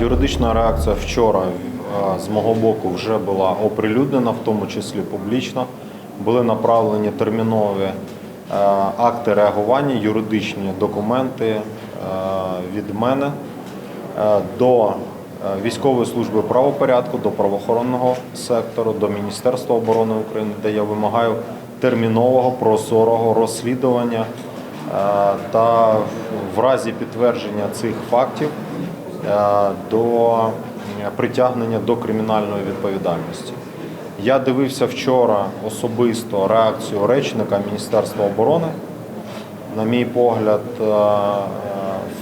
Юридична реакція вчора е, з мого боку вже була оприлюднена, в тому числі публічно. Були направлені термінові е, акти реагування, юридичні документи е, від мене до військової служби правопорядку, до правоохоронного сектору, до Міністерства оборони України, де я вимагаю термінового прозорого розслідування та в разі підтвердження цих фактів до е, притягнення до кримінальної відповідальності. Я дивився вчора особисто реакцію речника Міністерства оборони. На мій погляд, е, е,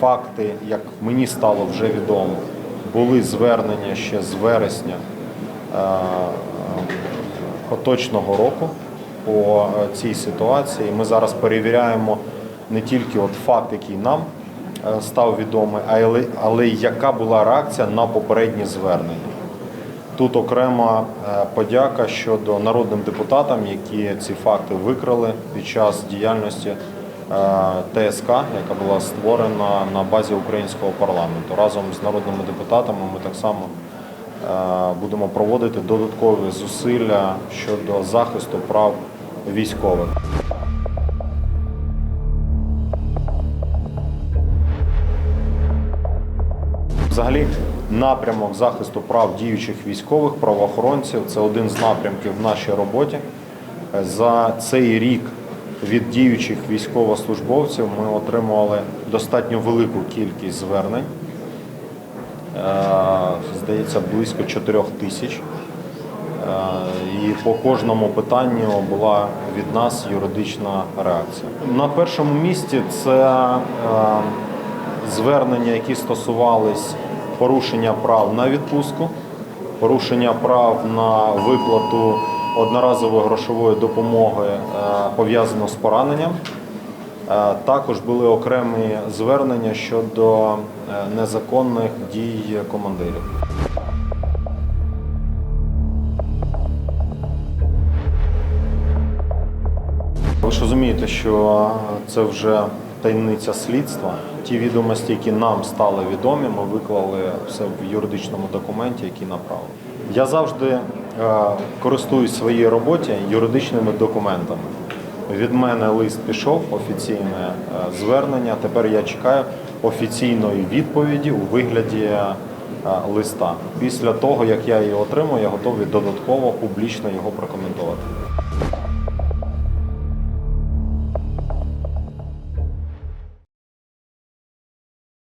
факти, як мені стало вже відомо, були звернення ще з вересня е, поточного року по е, цій ситуації. Ми зараз перевіряємо не тільки от факт, який нам е, став відомий, але, але яка була реакція на попередні звернення. Тут окрема е, подяка щодо народним депутатам, які ці факти викрали під час діяльності е, ТСК, яка була створена на базі українського парламенту. Разом з народними депутатами ми так само е, будемо проводити додаткові зусилля щодо захисту прав військових. Взагалі, напрямок захисту прав діючих військових правоохоронців це один з напрямків в нашій роботі. За цей рік від діючих військовослужбовців ми отримували достатньо велику кількість звернень. Е, Здається, близько 4 тисяч. Е, І по кожному питанню була від нас юридична реакція. На першому місці це е, звернення, які стосувались порушення прав на відпустку, порушення прав на виплату одноразової грошової допомоги е, пов'язано з пораненням. Е, Також були окремі звернення щодо е, незаконних дій командирів. Ви ж розумієте, що це вже таємниця слідства. Ті відомості, які нам стали відомі, ми виклали все в юридичному документі, який направили. Я завжди е, користуюсь своїй роботі юридичними документами. Від мене лист пішов, офіційне е, звернення. Тепер я чекаю офіційної відповіді у вигляді е, листа. Після того, як я її отримаю, я готовий додатково публічно його прокоментувати.